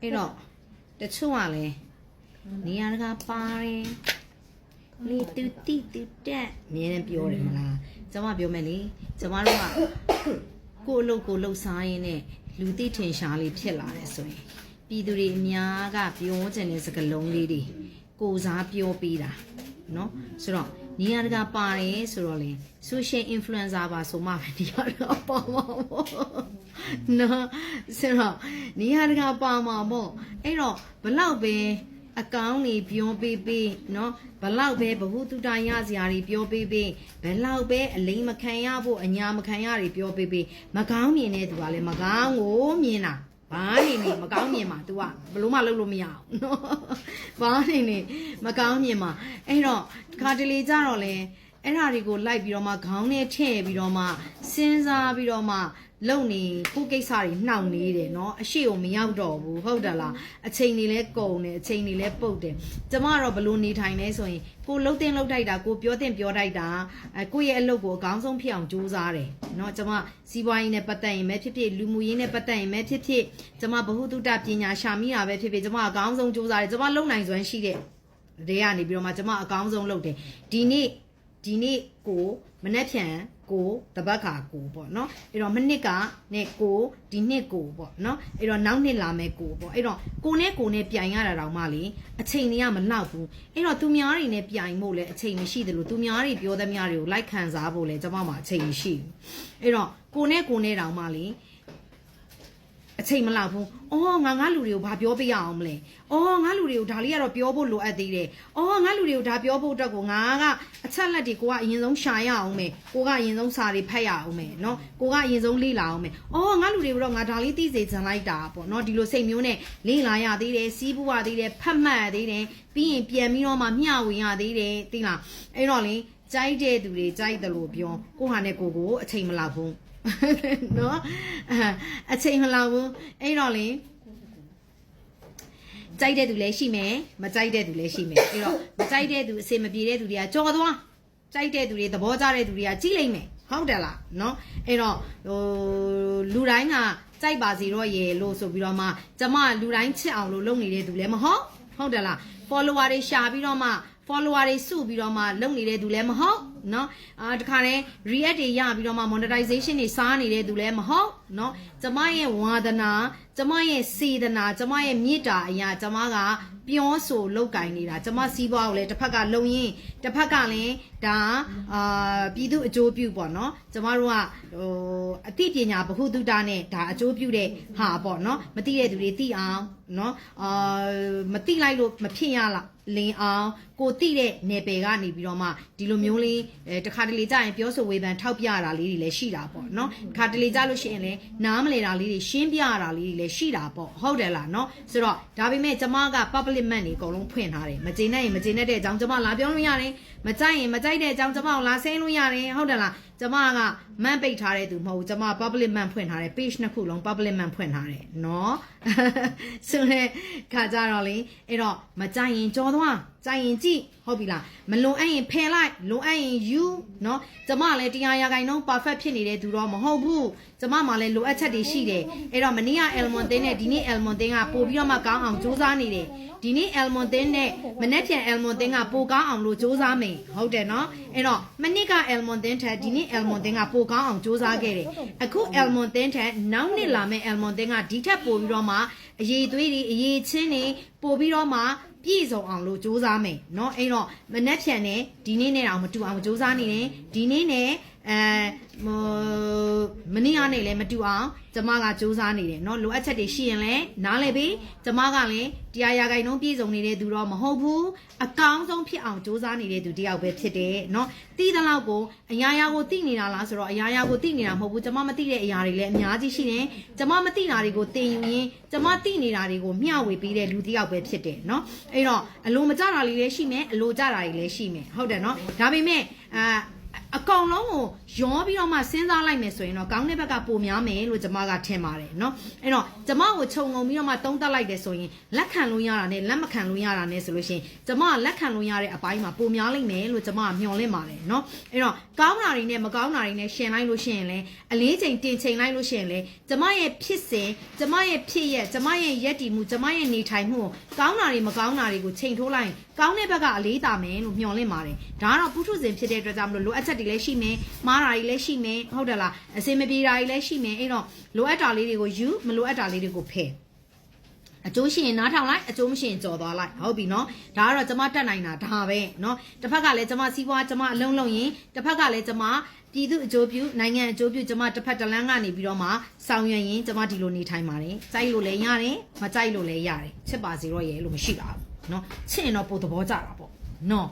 အဲ့တော့တချို့ကလည်းနေရာတကာပါတယ်လေတူတီတူတက်အမြဲတမ်းပြောတယ်မလားကျမပြောမယ်လေကျမတို့ကကိုယ့်အလုပ်ကိုယ်လှုပ်စားရင်းနဲ့လူသိထင်ရှားလေးဖြစ်လာတယ်ဆိုရင်ပြည်သူတွေအများကပြောချင်တဲ့စကားလုံးလေးတွေကိုယ်စားပြောပေးတာ เนาะဆိုတော့နေရာတကာပါတယ်ဆိုတော့လေ social influencer ပါဆိုမှပဲနေရာတကာပါမှာပေါ့နော်ဆိုတော့နေရာတကာပါမှာပေါ့အဲ့တော့ဘလောက်ပဲအကောင့်တွေပြောပေးပေးเนาะဘလောက်ပဲဘ ഹു တုတရစရာတွေပြောပေးပေးဘလောက်ပဲအလိမ်မခံရဖို့အညာမခံရတွေပြောပေးပေးမကောင်းမြင်တဲ့သူကလည်းမကောင်းကိုမြင်တာ ဘာနေနေမကောင်းမြင်မှာ तू ကဘလို့မှလုပ်လို့မရအောင်เนาะဘာနေနေမကောင်းမြင်မှာအဲ့တော့ဒီခါတလေကြတော့လဲ အဲ့ဓာတွေကိုလိုက်ပြီးတော့မှခေါင်းနဲ့ထည့်ပြီးတော့မှစဉ်းစားပြီးတော့မှလုံနေကိုယ်ကိစ္စတွေနှောင့်နေတယ်เนาะအရှိကိုမရောက်တော့ဘူးဟုတ်တယ်လားအချိန်တွေလဲကုန်တယ်အချိန်တွေလဲပုတ်တယ်ကျမကတော့ဘလို့နေထိုင်လဲဆိုရင်ကိုလှုပ်တင်လှုပ်တိုက်တာကိုပြောတင်ပြောတိုက်တာအဲကိုယ့်ရဲ့အလုပ်ကိုအကောင်းဆုံးဖြစ်အောင်ကြိုးစားတယ်เนาะကျမစီးပွားရေးနဲ့ပတ်သက်ရင်ပဲဖြစ်ဖြစ်လူမှုရေးနဲ့ပတ်သက်ရင်ပဲဖြစ်ဖြစ်ကျမဘ ഹു တုတပညာရှာမိတာပဲဖြစ်ဖြစ်ကျမအကောင်းဆုံးကြိုးစားတယ်ကျမလုံနိုင်စွမ်းရှိတဲ့ တွေကနေပြီးတော့မှကျမအကောင်းဆုံးလုပ်တယ်ဒီနေ့ ဒီနေ့ကိုမနေ့ဖြန်ကိုတပတ်ခါကိုပေါ့နော်အဲ့တော့မနစ်ကနဲ့ကိုဒီနှစ်ကိုပေါ့နော်အဲ့တော့နောက်နှစ်လာမယ်ကိုပေါ့အဲ့တော့ကိုနဲ့ကိုနဲ့ပြိုင်ရတာတောင်မှလေအချိန်တွေကမလောက်ဘူးအဲ့တော့သူများတွေနဲ့ပြိုင်ဖို့လည်းအချိန်မရှိသလိုသူများတွေပြောသမျှတွေကိုလိုက်ခံစားဖို့လည်းကျမမှာအချိန်မရှိဘူးအဲ့တော့ကိုနဲ့ကိုနဲ့တောင်မှလေ အချိန်မလောက်ဘူး။အော်ငါငါလူတွေကိုဘာပြောပြရအောင်မလဲ။အော်ငါလူတွေကိုဒါလေးကတော့ပြောဖို့လိုအပ်သေးတယ်။အော်ငါလူတွေကိုဒါပြောဖို့အတွက်ကိုငါကအချက်လက်တွေကိုကအရင်ဆုံးရှာရအောင်မယ်။ကိုကအရင်ဆုံးစာတွေဖတ်ရအောင်မယ်နော်။ကိုကအရင်ဆုံးလေ့လာအောင်မယ်။အော်ငါလူတွေကိုတော့ငါဒါလေးသိစေချင်လိုက်တာပေါ့နော်။ဒီလိုစိတ်မျိုးနဲ့လေ့လာရသေးတယ်၊စီးပူရသေးတယ်၊ဖတ်မှတ်ရသေးတယ်။ပြီးရင်ပြန်ပြီးတော့မှမျှဝေရသေးတယ်သိလား။အဲ့တော့လေကြိုက်တဲ့သူတွေကြိုက်တယ်လို့ပြောကိုဟာနဲ့ကိုကိုအချိန်မလောက်ဘူး။ နော်အအချိန်မလောက်ဘူးအဲ့တော့လေကြိုက်တဲ့သူလည်းရှိမယ်မကြိုက်တဲ့သူလည်းရှိမယ်အဲ့တော့မကြိုက်တဲ့သူအစင်မပြေတဲ့သူတွေကကြော်သွားကြိုက်တဲ့သူတွေသဘောကျတဲ့သူတွေကကြီးလိုက်မယ်ဟုတ်တယ်လားနော်အဲ့တော့ဟိုလူတိုင်းကကြိုက်ပါစီတော့ရေလို့ဆိုပြီးတော့မှကျမလူတိုင်းချစ်အောင်လို့လုပ်နေတဲ့သူလည်းမဟုတ်ဟုတ်တယ်လား follower တွေရှာပြီးတော့မှ follower တွေစုပြီးတော့မှလုပ်နေတဲ့သူလည်းမဟုတ်เนาะအာတခါတည်း react တွေရပြီးတော့မှ monetization တွေစားနေတဲ့သူလည်းမဟုတ်เนาะကျမရဲ့ဝါဒနာ ကျမရဲ့စေတနာကျမရဲ့မေတ္တာအရာကျမကပြောဆိုလောက်ကင်နေတာကျမစီးပွားကိုလည်းတစ်ဖက်ကလုံရင်တစ်ဖက်ကလည်းဒါအာပြည်သူအကျိုးပြုပေါ့နော်ကျမတို့ကဟိုအသိပညာဗဟုသုတနဲ့ဒါအကျိုးပြုတဲ့ဟာပေါ့နော်မသိတဲ့သူတွေသိအောင်နော်အာမသိလိုက်လို့မဖြစ်ရလားလင်းအောင်ကိုတိတဲ့နယ်ပယ်ကနေပြီးတော့မှဒီလိုမျိုးလေးအဲတခါတလေကြာရင်ပြောဆိုဝေဖန်ထောက်ပြတာလေးတွေလည်းရှိတာပေါ့နော်တခါတလေကြာလို့ရှိရင်လည်းနားမလည်တာလေးတွေရှင်းပြတာလေးတွေလည်းရှိတာပေါ့ဟုတ်တယ်လားနော်ဆိုတော့ဒါပေမဲ့ကျမက public man တွေအကုန်လုံးဖွင့်ထားတယ်မကျေနပ်ရင်မကျေနပ်တဲ့အကြောင်းကျမလာပြောလို့ရတယ်မကြိုက်ရင်မကြိုက်တဲ့အကြောင်းကျမကိုလာဆင်းလို့ရတယ်ဟုတ်တယ်လား ကျမကမန်ပိတ်ထားတဲ့သူမဟုတ်ဘူးကျမ public man ဖွင့်ထားတယ် page နှစ်ခုလုံး public man ဖွင့်ထားတယ်နော်ဆိုတဲ့ခါကြတော့လေအဲ့တော့မကြိုက်ရင်ကြောသွားကြိုက်ရင်ကြည့်ဟုတ်ပြီလားမလွန်အပ်ရင်ဖယ်လိုက်လွန်အပ်ရင်ယူနော်ကျမလည်းတရားရာခိုင်နှုန်း perfect ဖြစ်နေတဲ့သူတော့မဟုတ်ဘူးကျမမှလည်းလိုအပ်ချက်တွေရှိတယ်အဲ့တော့မနေ့က Elmon တင်းနဲ့ဒီနေ့ Elmon တင်းကပို့ပြီးတော့မှကောင်းအောင်စူးစမ်းနေတယ်ဒီနေ့ Elmon တင်းနဲ့မနေ့ပြန် Elmon တင်းကပိုကောင်းအောင်လို့စူးစမ်းမယ်ဟုတ်တယ်နော်အဲ့တော့မနေ့က Elmon တင်းထက်ဒီနေ့Elmon တင်းကပိုကောင်းအောင်စူးစမ်းခဲ့တယ်အခု Elmon တင်းထက်နောက်နှစ်လာမယ့် Elmon တင်းကဒီထက်ပိုပြီးတော့မှအရေးသွေးတွေအရေးချင်းတွေပိုပြီးတော့မှပြည့်စုံအောင်လို့စူးစမ်းမယ်เนาะအဲ့တော့မနှက်ဖြန်နဲ့ဒီနေ့နဲ့တော့မတူအောင်စူးစမ်းနေတယ်ဒီနေ့နဲ့ အဲမမနေ့ကနေလည်းမတူအောင်ကျမကစူးစမ်းနေတယ်เนาะလိုအပ်ချက်တွေရှိရင်လည်းနားလည်ပြီးကျမကလည်းတရားရာဂိုင်နှုန်းပြည့်စုံနေတဲ့သူတော့မဟုတ်ဘူးအကောင်းဆုံးဖြစ်အောင်စူးစမ်းနေတဲ့သူတယောက်ပဲဖြစ်တယ်เนาะတီးတဲ့လောက်ကိုအရာရာကိုသိနေတာလားဆိုတော့အရာရာကိုသိနေတာမဟုတ်ဘူးကျမမသိတဲ့အရာတွေလည်းအများကြီးရှိတယ်ကျမမသိတာတွေကိုသင်ယူရင်းကျမသိနေတာတွေကိုမျှဝေပေးတဲ့လူတယောက်ပဲဖြစ်တယ်เนาะအဲ့တော့အလိုမကြတာလေးလည်းရှိမယ်အလိုကြတာတွေလည်းရှိမယ်ဟုတ်တယ်เนาะဒါပေမဲ့အာ အကောင်လုံးကိုရောပြီးတော့မှစဉ်းစားလိုက်မယ်ဆိုရင်တော့ကောင်းတဲ့ဘက်ကပိုများမယ်လို့ကျမကထင်ပါတယ်เนาะအဲ့တော့ကျမကိုခြုံငုံပြီးတော့မှတုံးတက်လိုက်တယ်ဆိုရင်လက်ခံလို့ရတာနဲ့လက်မခံလို့ရတာနဲ့ဆိုလို့ရှိရင်ကျမကလက်ခံလို့ရတဲ့အပိုင်းမှာပိုများလိမ့်မယ်လို့ကျမကမျှော်လင့်ပါတယ်เนาะအဲ့တော့ကောင်းတာတွေနဲ့မကောင်းတာတွေနဲ့ရှင်လိုက်လို့ရှိရင်လည်းအလေးချိန်တင်ချိန်လိုက်လို့ရှိရင်လည်းကျမရဲ့ဖြစ်စဉ်ကျမရဲ့ဖြစ်ရက်ကျမရဲ့ရက်တည်မှုကျမရဲ့နေထိုင်မှုကိုကောင်းတာတွေမကောင်းတာတွေကိုချိန်ထိုးလိုက်ရင် ကောင်းတဲ့ဘက်ကအလေးတာမယ်လို့မျှော်လင့်ပါတယ်ဒါကတော့ပုထုဇဉ်ဖြစ်တဲ့အတွက်ကြောင့်မလို့လိုအပ်ချက်တွေလည်းရှိမယ်မှားတာတွေလည်းရှိမယ်ဟုတ်တယ်လားအစင်မပြေတာတွေလည်းရှိမယ်အဲ့တော့လိုအပ်တာလေးတွေကိုယူမလိုအပ်တာလေးတွေကိုဖယ်အကျိုးရှိရင်နားထောင်လိုက်အကျိုးမရှိရင်ကြော်သွားလိုက်ဟုတ်ပြီနော်ဒါကတော့ကျမတက်နိုင်တာဒါပဲနော်တစ်ဖက်ကလည်းကျမစီးပွားကျမအလုံးလုံးရင်တစ်ဖက်ကလည်းကျမပြည်သူအကျိုးပြုနိုင်ငံအကျိုးပြုကျမတစ်ဖက်တစ်လမ်းကနေပြီးတော့မှဆောင်ရွက်ရင်ကျမဒီလိုနေထိုင်ပါတယ်ကြိုက်လို့လည်းရတယ်မကြိုက်လို့လည်းရတယ်ချစ်ပါစေတော့ရဲ့လို့မရှိပါဘူး နော်ချစ်ရင်တော့ပို့သဘောကျတာပေါ့နော်